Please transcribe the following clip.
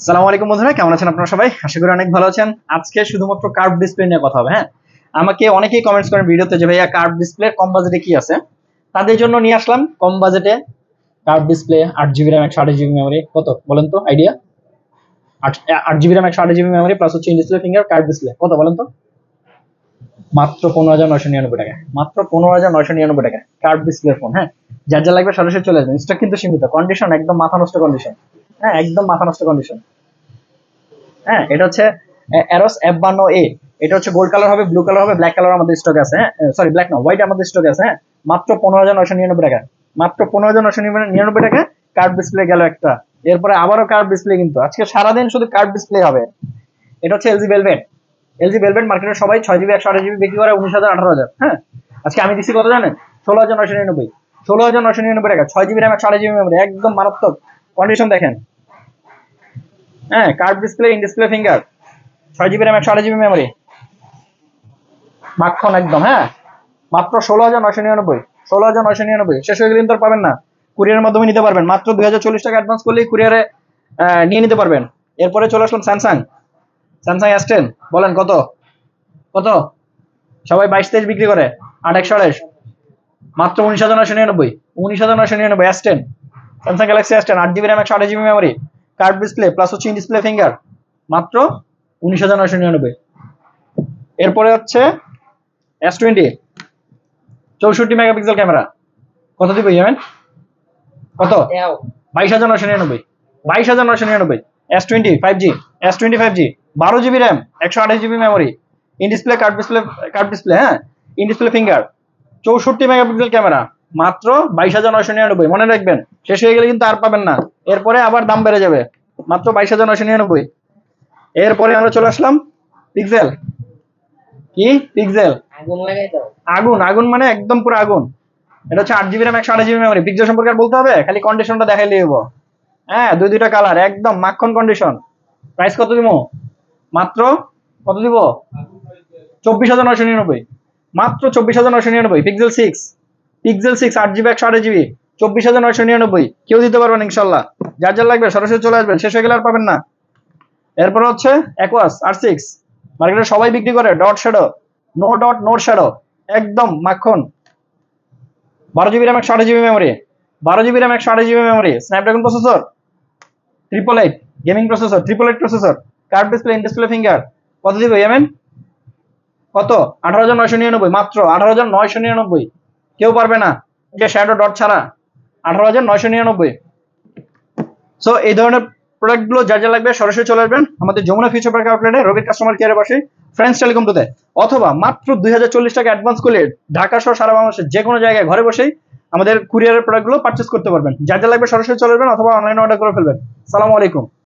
সালাম আলাইকুম বন্ধুরা, কেমন আছেন আপনারা সবাই? আশা করি অনেক ভালো আছেন। আজকে শুধুমাত্র কার্ভ ডিসপ্লে নিয়ে কথা হবে হ্যাঁ? আমাকে অনেকেই কমেন্টস করেন ভিডিওতে যে, ভাইয়া কার্ভ ডিসপ্লে কম বাজেটে কি আছে? তাদের জন্য নিয়ে আসলাম কম বাজেটে কার্ভ ডিসপ্লে আট জিবি র্যাম একশো আঠাশ জিবি মেমোরি কত? বলেন তো আইডিয়া আট জিবি র্যাম একশো আঠাশ জিবি মেমোরি প্লাস হচ্ছে ডিসপ্লে ফিঙ্গার কার্ভ ডিসপ্লে কত, বলেন তো? মাত্র পনেরো হাজার নয়শো নিরানব্বই টাকা মাত্র পনেরো হাজার নয়শো নিরানব্বই টাকা কার্ভ ডিসপ্লে ফোন হ্যাঁ? যার যা লাগবে সরাসরি চলে আসবেন। স্টক কিন্তু সীমিত কন্ডিশন একদম মাথা নষ্ট কন্ডিশন হ্যাঁ একদম মাথা নষ্ট কন্ডিশন হ্যাঁ এটা হচ্ছে অ্যারোস এফ বান্ন এ এটা হচ্ছে গোল্ড কালার হবে ব্লু কালার হবে ব্ল্যাক কালার আমাদের স্টক আছে হ্যাঁ সরি ব্ল্যাক না হোয়াইট আমাদের স্টক আছে হ্যাঁ। মাত্র পনেরো হাজার নয়শো নিরানব্বই টাকা। মাত্র পনেরো হাজার নয়শো নিরানব্বই টাকা কার্ড ডিসপ্লে গেল একটা। এরপরে আবারও কার্ড ডিসপ্লে কিন্তু। আজকে সারাদিন শুধু কার্ড ডিসপ্লে হবে। এটা হচ্ছে এলজি ভেলভেট এলজি ভেলভেট মার্কেটে সবাই ছয় জিবি একশো আঠাশ জিবি বিক্রি করে উনিশ হাজার, আঠারো হাজার হ্যাঁ। আজকে আমি দিচ্ছি কত জানেন? ষোলো হাজার নয়শো নিরানব্বই। ষোলো হাজার নয়শো নিরানব্বই টাকা, ছয় জিবি র্যাম একশো আঠাশ জিবি মেমোরি একদম মারাত্মক। কন্ডিশন দেখেন। হ্যাঁ curved display in display finger ছয় জিবি র্যাম একশো আঠাশ জিবি মেমোরি মাখন একদম হ্যাঁ? মাত্র ষোলো হাজার নয়শো নিরানব্বই, ষোলো হাজার নয়শো নিরানব্বই। শেষ হয়ে গেলে আর পাবেন না। কুরিয়ারের মাধ্যমে নিতে পারবেন। মাত্র দুই হাজার চল্লিশ টাকা অ্যাডভান্স করলেই কুরিয়ারে নিয়ে নিতে পারবেন। এরপরে চলে আসলাম স্যামসাং স্যামসাং এস টেন বলেন কত? কত? সবাই বাইশ তেইশ বিক্রি করে, আট একশো আড়াইশ মাত্র উনিশ হাজার নয়শো নিরানব্বই, উনিশ হাজার নয়শো নিরানব্বই S ten Samsung Galaxy S ten আট জিবি র্যাম একশো আঠাশ GB memory curved display plus হচ্ছে ডিসপ্লে ফিঙ্গার মাত্র উনিশ হাজার নয়শো নিরানব্বই। এরপরে হচ্ছে এস টোয়েন্টি চৌষট্টি মেগাপিক্সেল ক্যামেরা। কত দিবে ইয়ামেন কত? বাইশ হাজার নয়শো নিরানব্বই। বাইশ হাজার নয়শো নিরানব্বই। S twenty five G S twenty five G বারো জিবি র্যাম একশো আঠাশ GB memory in display curved display curved display হ্যাঁ? ইন ডিসপ্লে ফিঙ্গার চৌষট্টি মেগাপিক্সেল ক্যামেরা। মাত্র বাইশ হাজার নয়শো নিরানব্বই। মনে রাখবেন শেষ হয়ে গেলে কিন্তু আর পাবেন না। এরপরে আবার দাম বেড়ে যাবে মাত্র বাইশ হাজার নয়শো নিরানব্বই। এরপরে আমরা চলে আসলাম পিক্সেল। কি? পিক্সেল। আগুন আগুন মানে একদম পুরো আগুন। এটা হচ্ছে আট জিবি র্যাম একশো আঠাশ জিবি মেমোরি পিক্সেল সম্পর্কে বলতে হবে? খালি কন্ডিশনটা দেখাই দিব। হ্যাঁ দুই দুইটা কালার একদম মাখন কন্ডিশন প্রাইস কত দিব? মাত্র কত দিব? চব্বিশ হাজার নয়শো নিরানব্বই। মাত্র চব্বিশ হাজার নয়শো নিরানব্বই পিক্সেল সিক্স পিক্সেল সিক্স আট জিবি একশো আঠাশ জিবি চব্বিশ হাজার নয়শো নিরানব্বই। কেউ দিতে পারবেন ইনশাল্লাহ। যার যার লাগবে, সরাসরি চলে আসবেন, শেষ হয়ে গেলে আর পাবেন না। এরপর হচ্ছে অ্যাকোয়াস আর সিক্স মার্কেটে সবাই বিক্রি করে dot shadow no dot not shadow একদম মাখন। বারো জিবি র্যাম একশো আঠাশ জিবি মেমোরি বারো জিবি র্যাম একশো আঠাশ GB memory Snapdragon processor triple eight gaming processor triple eight processor curved display in display finger কত দিবে এমএন কত? আঠারো হাজার নয়শো নিরানব্বই, মাত্র আঠারো হাজার নয়শো নিরানব্বই। কেউ পারবে না। যে শ্যাডো ডট ছাড়া, আঠারো হাজার নয়শো নিরানব্বই। সো এই ধরনের প্রোডাক্টগুলো যা যা লাগবে সরাসরি চলে আসবেন আমাদের যমুনা ফিউচার পার্ক আউটলেটে রবির কাস্টমার কেয়ারে বসে ফ্রেন্ডস টেলিকম টুতে অথবা মাত্র দুই হাজার চল্লিশ টাকা অ্যাডভান্স করলে ঢাকা সহ সারা বাংলাদেশের যে কোনো জায়গায় ঘরে বসেই আমাদের কুরিয়ারের প্রোডাক্টগুলো পারচেস করতে পারবেন। যা যা লাগবে সরাসরি চলে আসবেন অথবা অনলাইনে অর্ডার করে ফেলবেন। সালামু আলাইকুম।